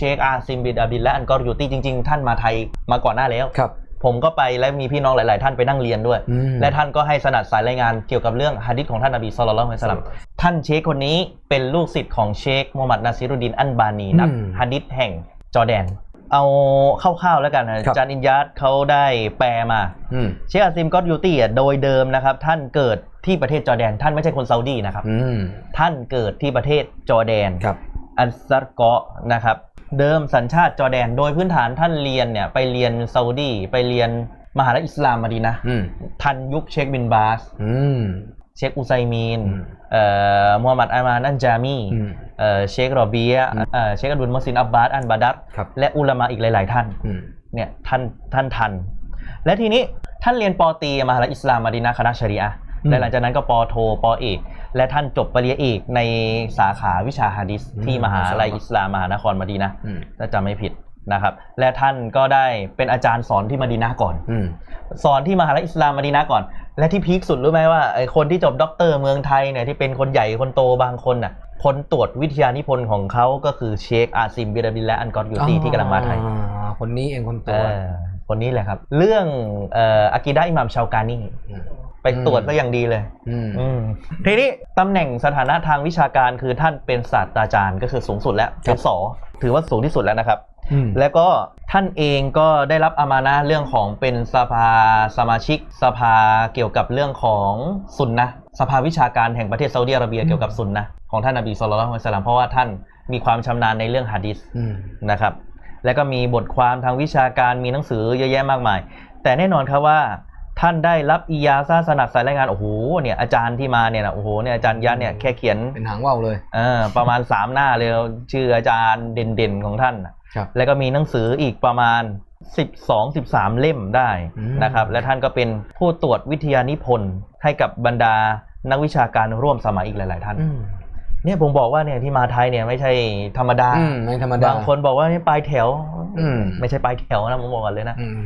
ชคอาซิมบินอาบินและอันกอรยูตี้จริง ๆ ท่านมาไทยมาก่อนหน้าแล้วครับผมก็ไปและมีพี่น้องหลาย ๆ ท่านไปนั่งเรียนด้วยอืมและท่านก็ให้สนัดสายรายงานเกี่ยวกับเรื่องฮะดิษของท่านนบีสุลต่านละฮ์อัลสลัมท่านเชคคนนี้เป็นลูกศิษย์ของเชคมูฮัมหมัดนาซิรุดดินอันบานีนักอืมฮะดิษแห่งจอร์แดน เอาคร่าว ๆ แล้วกันนะครับอาจารย์อินยัดเขาได้แปลมาอืมเชคอาซิมกอตยูตี้อะโดยเดิมนะครับ ท่านเกิดที่ประเทศจอร์แดน ท่านไม่ใช่คนซาอุดีนะครับอืมท่านเกิดที่ประเทศจอร์แดนครับอันซัรเกาะนะครับ เดิมสัญชาติจอร์แดน โดยพื้นฐานท่านเรียนเนี่ยไปเรียนซาอุดีไปเรียนมหาลัยอิสลามมาดีนะห์อืมทันยุคเชคบินบาสอืมเชคอุไซมีนอืมเอ่อมูฮัมหมัดอามานันจามีอืมเอ่อเชครอเบียอืมเอ่อเชคอดุลมอซินอับบาสอันบาดัตครับและอุลามะอีกหลาย ๆ ท่านอืมเนี่ยท่านท่านทัน และทีนี้ท่านเรียนปอตรีมหาลัยอิสลามมาดีนะห์คณะชะรีอะห์อืมและหลังจากนั้นก็ปอโทปอเอก และท่านจบปริญญาเอกในสาขาวิชาฮะดิษอืมที่มหาลัยอิสลามมหานครมาดีนะห์อืมถ้าจำไม่ผิดนะครับ และท่านก็ได้เป็นอาจารย์สอนที่มาดีนะห์ก่อนอืมสอนที่มหาลัยอิสลามมาดีนะห์ก่อน และที่พีคสุดรู้ไหมว่าไอคนที่จบด็อกเตอร์เมืองไทยเนี่ยที่เป็นคนใหญ่คนโตบางคนน่ะผลตรวจวิทยานิพนธ์ของเขาก็คือเชคอาซิมบิรบิลและอันกอรยูตีที่กำลังมาไทยอ่าคนนี้เองคนเอตัวอ คนนี้แหละครับ เรื่องเอ่ออากิดะอิหมัมชาวกานีมไปตรวจก็อย่างดีเลยอืมอืมทีนี้ตำแหน่งสถานะทางวิชาการคือท่านเป็นศาสตราจารย์ก็คือสูงสุดแล้วเป็นสอถือว่าสูงที่สุดแล้วนะครับอืมแล้วก็ท่านเองก็ได้รับอามานะห์เรื่องของเป็นสภาสมาชิก สภาเกี่ยวกับเรื่องของสุนนะห์สภาวิชาการแห่งประเทศซาอุดิอาระเบียเกี่ยวกับสุนนะห์ของท่านนบีสุลต่านละฮ์อัลสลามเพราะว่าท่านมีความชำนาญในเรื่องฮะดิษอืมนะครับ แล้วก็มีบทความทางวิชาการมีหนังสือเยอะแยะมากมาย แต่แน่นอนครับว่าท่านได้รับอียาซาสนัดสายรายงานโอ้โหเนี่ยอาจารย์ที่มาเนี่ยนะโอ้โหเนี่ยอาจารย์ยันเนี่ยแค่เขียนเป็นหางว่าวเลยเออประมาณ 3 หน้าเลยชื่ออาจารย์เด่นๆของท่านน่ะครับแล้วก็มีหนังสืออีกประมาณ 12 13 เล่มได้อืมนะครับและท่านก็เป็นผู้ตรวจวิทยานิพนธ์ให้กับบรรดานักวิชาการร่วมสมัยอีกหลาย ๆ ท่านอืม เนี่ยผมบอกว่าเนี่ยที่มาไทยเนี่ยไม่ใช่ธรรมดา อืมไม่ธรรมดา บางคนบอกว่านี่ปลายแถว อืม ไม่ใช่ปลายแถวนะผมบอกกันเลยนะอืม